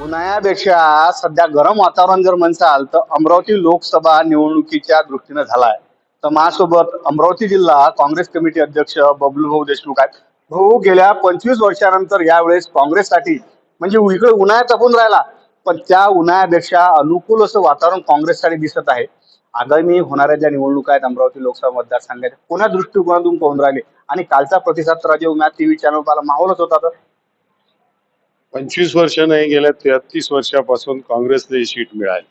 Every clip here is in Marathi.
उन्हाळ्यापेक्षा सध्या गरम वातावरण जर म्हणसाल तर अमरावती लोकसभा निवडणुकीच्या दृष्टीनं झालाय. तर माझ्यासोबत अमरावती जिल्हा काँग्रेस कमिटी अध्यक्ष बबलू भाऊ देशमुख आहेत. भाऊ गेल्या पंचवीस वर्षानंतर यावेळेस काँग्रेससाठी म्हणजे इकडे उन्हाळ्यात तपून राहिला पण त्या उन्हाळ्यापेक्षा अनुकूल असं वातावरण काँग्रेससाठी दिसत आहे. आगामी होणाऱ्या ज्या निवडणुका आहेत अमरावती लोकसभा मतदारसंघात कोणा दृष्टिकोनातून पाहून राहिले? आणि कालचा प्रतिसाद तर राजे टी टीव्ही चॅनल पाला माहोलच होता तर. पंचवीस वर्ष नाही गेल्या तेहतीस वर्षापासून काँग्रेसला ही सीट मिळाली.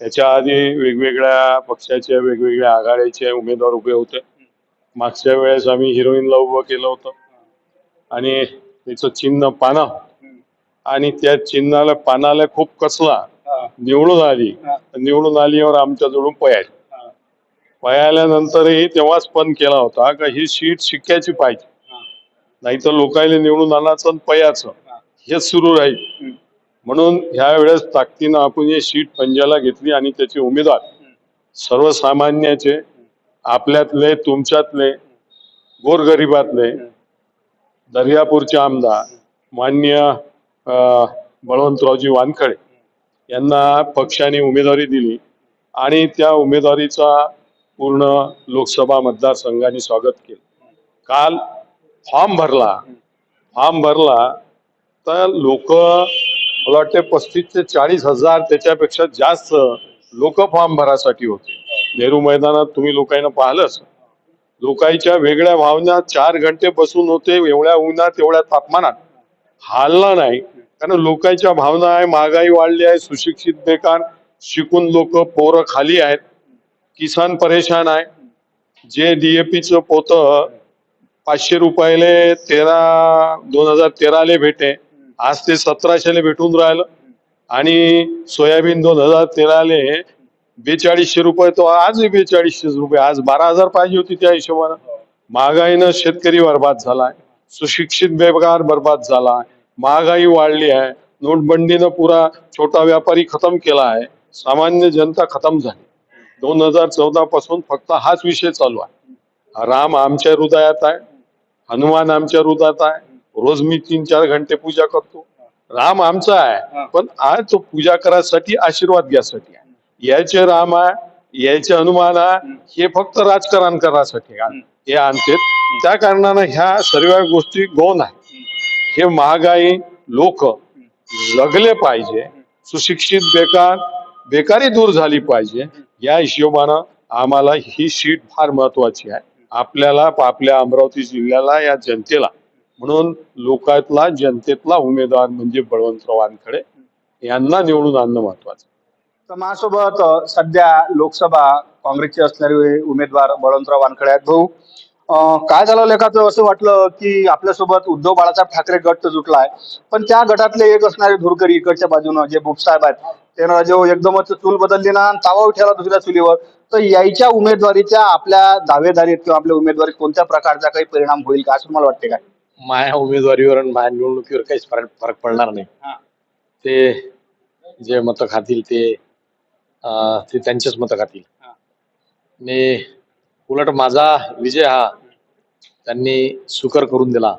त्याच्या आधी वेगवेगळ्या पक्षाच्या वेगवेगळ्या आघाडीचे उमेदवार उभे होते. मागच्या वेळेस आम्ही हिरोईनला उभं केलं होतं. आणि त्याचं चिन्ह पाना. आणि त्या चिन्हाला पानाला खूप कसला. निवडून आली. निवडून आलीवर आमच्या जवळून पयाली पयाल्यानंतरही तेव्हाच पण केला होता. का ही सीट शिक्क्याची पाहिजे. नाही तर लोकायला निवडून आणायचं आणि पयाचं. हे सुरू राहील. म्हणून ह्या वेळेस ताकदीनं आपण ही सीट पंजाला घेतली आणि त्याचे उमेदवार सर्वसामान्याचे आपल्यातले तुमच्यातले गोरगरिबातले दर्यापूरचे आमदार मान्य बळवंतरावजी वानखडे यांना पक्षाने उमेदवारी दिली आणि त्या उमेदवारीचा पूर्ण लोकसभा मतदारसंघाने स्वागत केलं. काल फॉर्म भरला. फॉर्म भरला. आता लोक मला वाटते पस्तीस ते चाळीस हजार त्याच्यापेक्षा जास्त लोक फॉर्म भरासाठी होते. नेहरू मैदानात तुम्ही लोकांना पाहिलंच. लोकांच्या वेगळ्या भावना चार घंटे बसून होते एवढ्या उन्हात एवढ्या तापमानात. हालला नाही. कारण लोकांच्या भावना आहे महागाई वाढली आहे सुशिक्षित बेकार शिकून लोक पोरं खाली आहेत. किसान परेशान आहे. जे डीएपीचं पोतं पाचशे रुपयाले तेरा दोन हजार तेराले भेटे. आज ते सतराशेने भेटून राहिलं. आणि सोयाबीन दोन हजार तेराले बेचाळीसशे रुपये तो आजही बेचाळीसशे रुपये आज बारा हजार पाहिजे होती त्या हिशोबानं. महागाईनं शेतकरी बर्बाद झालाय सुशिक्षित बेकार बर्बाद झाला महागाई वाढली आहे नोटबंदीनं पुरा छोटा व्यापारी खतम केला आहे सामान्य जनता खतम झाली. दोन हजार चौदा पासून फक्त हाच विषय चालू आहे. राम आमच्या हृदयात आहे हनुमान आमच्या हृदयात आहे रोज मी तीन चार घंटे पूजा करतो. राम आमचा आहे. पण आज तो पूजा करायसाठी आशीर्वाद घ्यासाठी आहे. याचे राम आहे याचे हनुमान आहे हे फक्त राजकारण करायसाठी आहे. हे आणते त्या कारणानं ह्या सर्व गोष्टी गौण आहे हे महागाई लोक जगले पाहिजे. सुशिक्षित बेकार बेकारी दूर झाली पाहिजे. या हिशोबानं आम्हाला ही सीट फार महत्वाची आहे. आपल्याला आपल्या अमरावती जिल्ह्याला या जनतेला म्हणून लोकातला जनतेतला उमेदवार म्हणजे बळवंतराव वानखडे यांना निवडून आणणं महत्वाचं तर माझ्यासोबत सध्या लोकसभा काँग्रेसचे असणारे उमेदवार बळवंतराव वानखडे आहेत भाऊ. काय झालं लेखाचं? असं वाटलं की आपल्यासोबत उद्धव बाळासाहेब ठाकरे गट तर जुटला आहे पण त्या गटातले एक असणारे धुरकरी इकडच्या बाजूनं जे बुपसाहेब आहेत त्यांना जो एकदमच चूल बदलली ना तावा उठ्याला दुसऱ्या चुलीवर तर यायच्या उमेदवारीच्या आपल्या दावेदारीत किंवा आपल्या उमेदवारीत कोणत्या प्रकारचा काही परिणाम होईल का? असं मला वाटते काय? माझ्या उमेदवारीवर आणि माझ्या निवडणुकीवर काहीच फरक फरक पडणार नाही. ते जे मत खातील ते अं, ते त्यांचेच मत खातील. आणि उलट माझा विजय हा त्यांनी स्वीकार करून दिला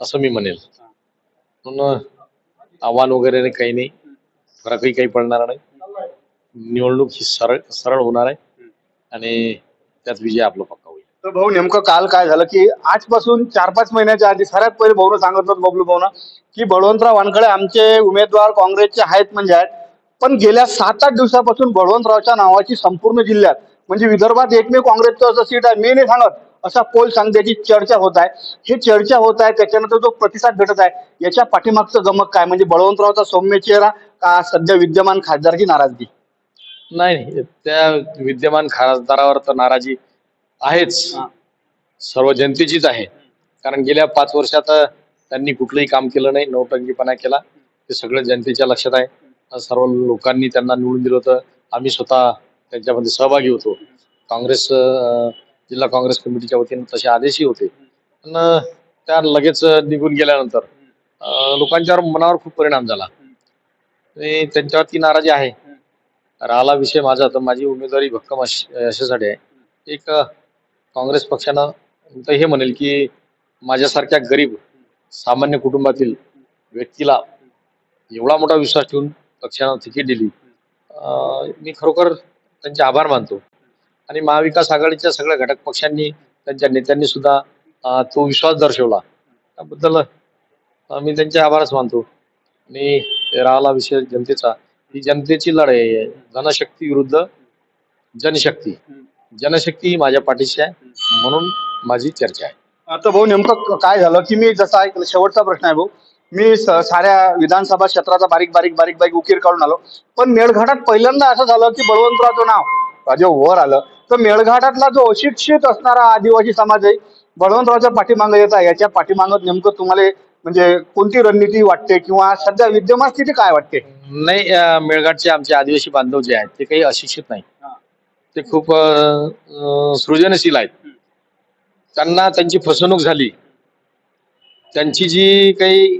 असं मी म्हणेल. म्हणून आव्हान वगैरे नाही, काही नाही. फरकही काही पडणार नाही. निवडणूक ही सरळ सरळ होणार आहे. आणि त्यात विजय आपला पक्का. तर भाऊ नेमकं काल काय झालं की आजपासून चार पाच महिन्याच्या आधी सगळ्यात पहिले भाऊनं सांगत होत बबलू भाऊनं की बळवंतराव वानखडे आमचे उमेदवार काँग्रेसचे आहेत म्हणजे आहेत. पण गेल्या सात आठ दिवसापासून बळवंतरावच्या नावाची संपूर्ण जिल्ह्यात म्हणजे विदर्भात एकमेव काँग्रेसचं असं सीट आहे मी नाही सांगत. असा पोल सांगण्याची चर्चा होत आहे. हे चर्चा होत आहे त्याच्यानंतर जो प्रतिसाद भेटत आहे याच्या पाठीमागचं गमक काय? म्हणजे बळवंतरावचा सौम्य चेहरा का सध्या विद्यमान खासदारची नाराजगी? नाही. त्या विद्यमान खासदारावर तर नाराजी आहेच. सर्व जनतेचीच आहे. कारण गेल्या पाच वर्षात त्यांनी कुठलंही काम केलं नाही नौटंकीपणा केला. ते सगळं जनतेच्या लक्षात आहे. सर्व लोकांनी त्यांना निवडून दिलं होतं. आम्ही स्वतः त्यांच्यामध्ये सहभागी होतो. काँग्रेस जिल्हा काँग्रेस कमिटीच्या वतीने तसे आदेशही होते. पण त्या लगेच निघून गेल्यानंतर अं, लोकांच्यावर मनावर खूप परिणाम झाला. आणि त्यांच्यावरती नाराजी आहे. राहिला विषय माझा. तर माझी उमेदवारी भक्कम अश- अशासाठी आहे. एक काँग्रेस पक्षानं तर हे म्हणेल की माझ्यासारख्या गरीब सामान्य कुटुंबातील व्यक्तीला एवढा मोठा विश्वास ठेवून पक्षानं तिकीट दिली मी खरोखर त्यांचे आभार मानतो. आणि महाविकास आघाडीच्या सगळ्या घटक पक्षांनी त्यांच्या नेत्यांनी सुद्धा तो विश्वास दर्शवला. त्याबद्दल मी त्यांचे आभारच मानतो. आणि राहिला विषय जनतेचा. ही जनतेची लढाई आहे. धनशक्ती विरुद्ध जनशक्ती. जनशक्ती ही माझ्या पाठीशी आहे. म्हणून माझी चर्चा आहे. आता भाऊ नेमकं क- काय झालं? की मी जसा ऐकलं शेवटचा प्रश्न आहे भाऊ. मी स- साऱ्या विधानसभा क्षेत्राचा बारीक बारीक बारीक बारीक उकीर काढून आलो. पण मेळघाटात पहिल्यांदा असं झालं की बळवंतरावचं नाव जेव्हा वर आलं. तर मेळघाटातला जो अशिक्षित असणारा आदिवासी समाज आहे बळवंतरावच्या पाठीमागे येत आहे. याच्या पाठीमागं नेमकं तुम्हाला म्हणजे कोणती रणनीती वाटते? किंवा सध्या विद्यमान स्थिती काय वाटते? नाही अं, मेळघाटचे आमचे आदिवासी बांधव जे आहेत ते काही अशिक्षित नाही ते खूप अं, अं, सृजनशील आहेत. त्यांना त्यांची फसवणूक झाली. त्यांची जी काही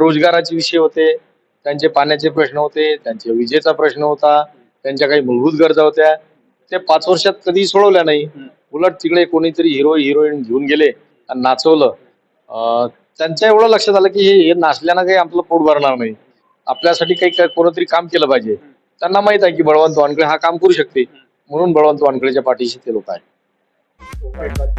रोजगाराचे विषय होते त्यांचे पाण्याचे प्रश्न होते त्यांचे विजेचा प्रश्न होता त्यांच्या काही मूलभूत गरजा होत्या ते पाच वर्षात कधी सोडवल्या नाही. उलट तिकडे कोणीतरी हिरो हिरोईन घेऊन गेले आणि नाचवलं. त्यांच्या एवढं लक्षात आलं की हे नाचल्यानं काही आपलं पोट भरणार नाही. आपल्यासाठी काही काही कोणतरी काम केलं पाहिजे. त्यांना माहीत आहे की बळवंत वानकडे हा काम करू शकते. म्हणून बळवंत वानकडेच्या पाठीशी ते लोक आहेत. Okay.